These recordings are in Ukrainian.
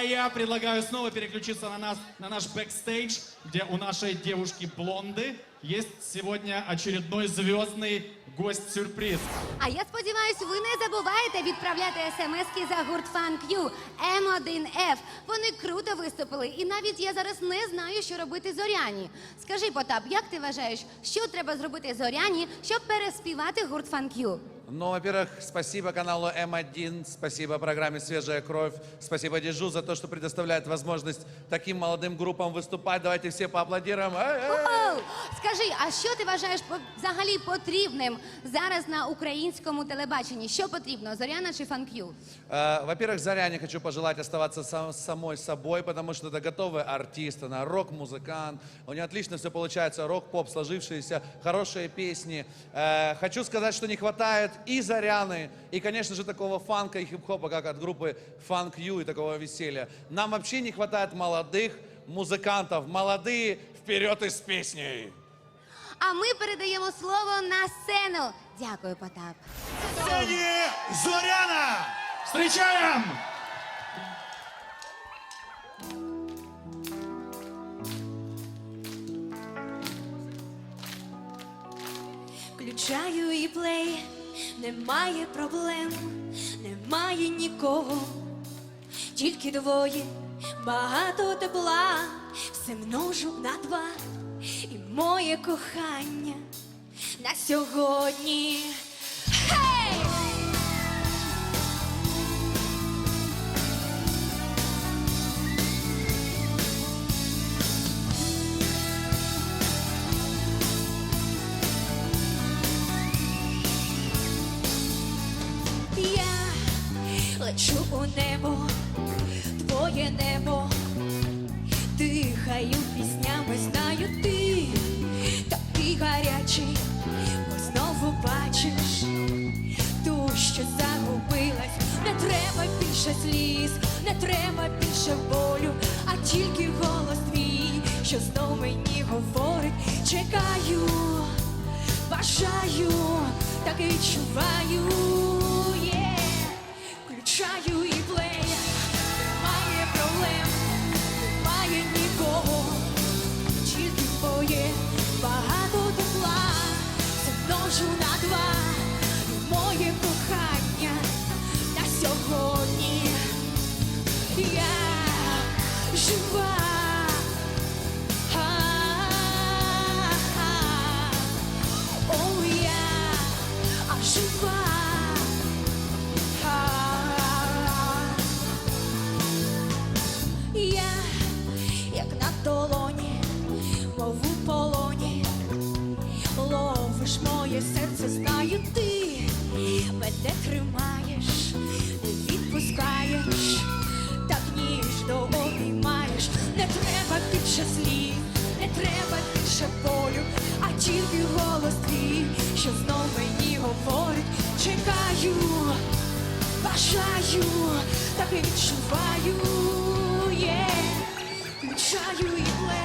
А я предлагаю снова переключиться на, нас, на наш бэкстейдж, где у нашей девушки блонды есть сегодня очередной звездный гость-сюрприз. А я сподіваюся, ви не забуваєте відправляти смски за гурт Fun Q М1F. Вони круто виступили, і навіть я зараз не знаю, що робити Зоряні. Скажи, Потап, як ти вважаєш, що треба зробити Зоряні, щоб переспівати гурт Fun Q? Ну, во-первых, спасибо каналу М1, спасибо программе «Свежая кровь», спасибо Дежу за то, что предоставляет возможность таким молодым группам выступать. Давайте все поаплодируем. Эй, эй! Оу! Скажи, а що ти вважаєш по- взагалі потрібним зараз на українському телебаченні? Що потрібно, Зоряна чи Fun Q? Э, Во-первых, Заряне хочу пожелать оставаться сам- самой собой, потому что это готовый артист, она рок-музыкант, у нее отлично все получается, рок-поп, сложившиеся, хорошие песни. Э, Хочу сказать, что не хватает и Заряны, и, конечно же, такого фанка и хип-хопа, как от группы Funk You и такого веселья. Нам вообще не хватает молодых музыкантов, молодые вперед из песней. А ми передаємо слово на сцену. Дякую, Потап. Сцені Зоряна! Встречаем! Включаю і плей, Немає проблем, немає нікого, тільки двоє, багато тепла, все множу на два, і моє кохання на сьогодні. Я у небо, твоє небо, дихаю піснями, знаю ти такий гарячий, бо знову бачиш ту, що загубилась. Не треба більше сліз, не треба більше болю, а тільки голос твій, що знов мені говорить, чекаю бажаю, так відчуваю. Є. мене тримаєш, не відпускаєш, так ніжно обіймаєш, не треба більше слів, не треба більше болю, а тільки голос твій, що знов мені говорить, чекаю бажаю, так відчуваю, є. Включаю і плей,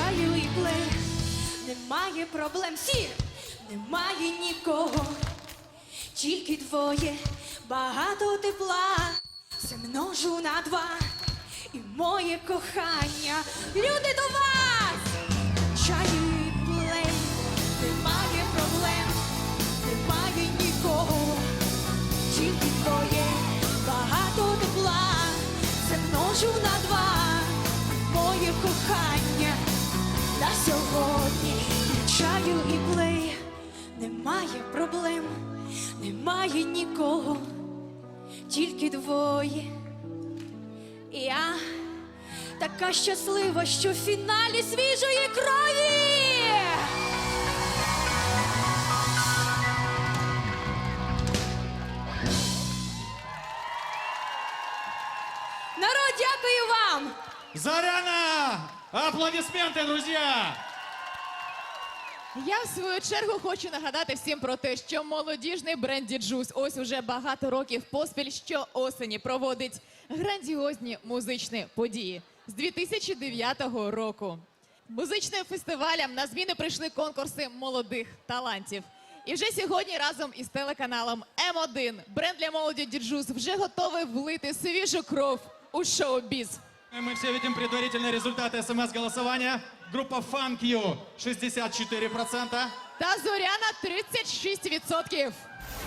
Чаю і плей, немає проблем, всі, немає нікого, тільки двоє, багато тепла, все множу на два, і моє кохання, люди до вас! Чаю і плей, немає проблем, немає нікого, тільки твоє багато тепла, це множу на два, тільки двоє. Я така щаслива, що в фіналі свіжої крові. Народ, дякую вам! Заряна! Аплодисменты, друзья! Я в свою чергу хочу нагадати всім про те, що молодіжний бренд Діджус ось уже багато років поспіль щоосені проводить грандіозні музичні події з 2009 року. Музичним фестивалям на зміни прийшли конкурси молодих талантів. І вже сьогодні разом із телеканалом М1 бренд для молоді Діджус вже готовий влити свіжу кров у шоу-біз. Мы все видим предварительные результаты СМС-голосования. Группа Funk You 64%. Та зоряна 36%.